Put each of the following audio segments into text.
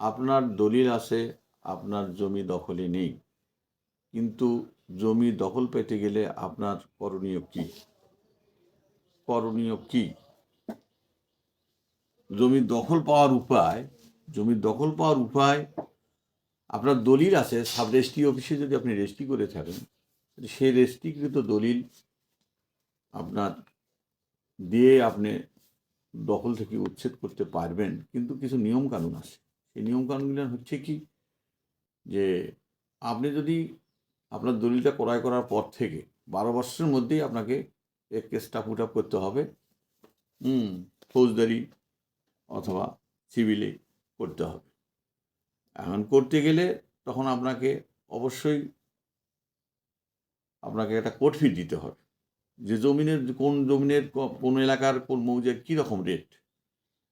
আপনার দলিল আছে, আপনার জমি দখলে নেই। কিন্তু জমি দখল পেতে গেলে আপনার করণীয় কি? করণীয় কি? জমি দখল পাওয়ার উপায়, জমি দখল পাওয়ার উপায় আপনার দলিল আছে, সাব রেজিস্ট্রি অফিসে যদি আপনি রেজিস্ট্রি করে থাকেন সেই রেজিস্ট্রিকৃত দলিল আপনার দিয়ে আপনি দখল থেকে উচ্ছেদ করতে পারবেন, কিন্তু কিছু নিয়ম কানুন আছে। সেই নিয়ম কানুনগুলো হচ্ছে কি? যে আপনি যদি আপনার দলিলটা ক্রয় করার পর থেকে বারো বছরের মধ্যেই আপনাকে এক কেসটা পুট আপ করতে হবে, হুম, ফৌজদারি অথবা সিভিলে করতে হবে। এখন করতে গেলে তখন আপনাকে অবশ্যই আপনাকে একটা কোর্ট ফি দিতে হবে। যে জমিনের, কোন জমিনের কোন এলাকার, কোন মৌজার কী রকম রেট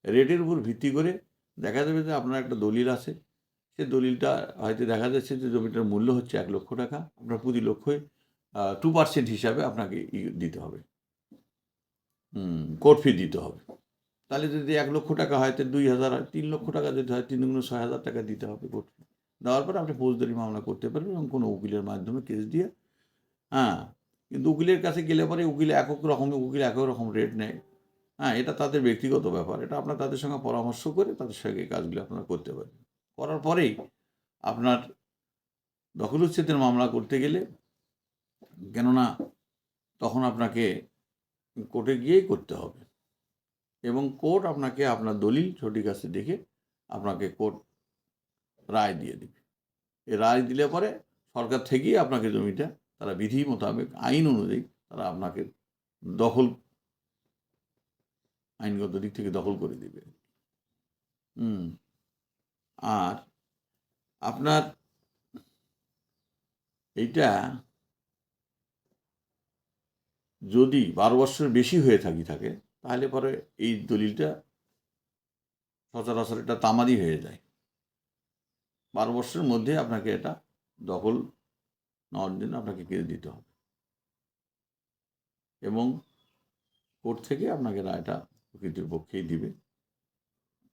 রেটের উপর ভিত্তি করে দেখা যাবে যে আপনার একটা দলিল আছে। সে দলিলটা হয়তো দেখা যাচ্ছে যে জমিটার মূল্য হচ্ছে এক লক্ষ টাকা। আপনার প্রতি লক্ষে টু পার্সেন্ট হিসাবে আপনাকে দিতে হবে। কোর্ট ফি দিতে হবে। তাহলে যদি এক লক্ষ টাকা হয়, তো দুই হাজার তিন লক্ষ টাকা যদি হয়, তিন গুণ ছয় হাজার টাকা দিতে হবে কোর্ট ফি দেওয়ার পরে আপনি ফৌজদারি মামলা করতে পারবেন এবং কোনো উকিলের মাধ্যমে কেস দিয়ে হ্যাঁ কিন্তু উকিলের কাছে গেলে পরে উকিল একক রকম, উকিল একক রকম রেট নেয়। হ্যাঁ এটা তাদের ব্যক্তিগত ব্যাপার। এটা আপনার তাদের সঙ্গে পরামর্শ করে তাদের সঙ্গে কাজগুলো আপনারা করতে পারেন। করার পরেই আপনার দখল উচ্ছেদের মামলা করতে গেলে, কেননা তখন আপনাকে কোর্টে গিয়েই করতে হবে। এবং কোর্ট আপনাকে আপনার দলিল সঠিক আছে দেখে আপনাকে কোর্ট রায় দিয়ে দেবে। এই রায় দিলে পরে সরকার থেকেই আপনাকে জমিটা তারা বিধি মোতাবেক আইন অনুযায়ী তারা আপনাকে দখল আইনগত দিক থেকে দখল করে দিবে। হুম। আর আপনার এইটা যদি বারো বছরের বেশি হয়ে থাকি থাকে, তাহলে পরে এই দলিলটা সচরাচর এটা তামাদি হয়ে যায়। বারো বছরের মধ্যে আপনাকে এটা দখল নেওয়ার জন্য আপনাকে কেড়ে দিতে হবে। এবং কোর্ট থেকে আপনাকে রায়টা প্রকৃতির পক্ষেই দিবে।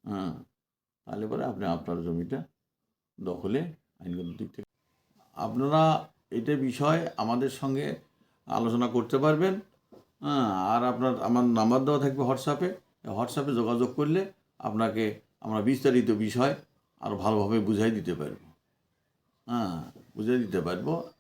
হ্যাঁ তাহলে পরে আপনি আপনার জমিটা দখলে আইনগত দিক থেকে। আপনারা এটা বিষয়ে আমাদের সঙ্গে আলোচনা করতে পারবেন। হ্যাঁ আর আপনার, আমার নাম্বার দেওয়া থাকবে হোয়াটসঅ্যাপে। হোয়াটসঅ্যাপে যোগাযোগ করলে আপনাকে আমরা বিস্তারিত বিষয় আরও ভালোভাবে বুঝাই দিতে পারব। হ্যাঁ বুঝিয়ে দিতে পারব।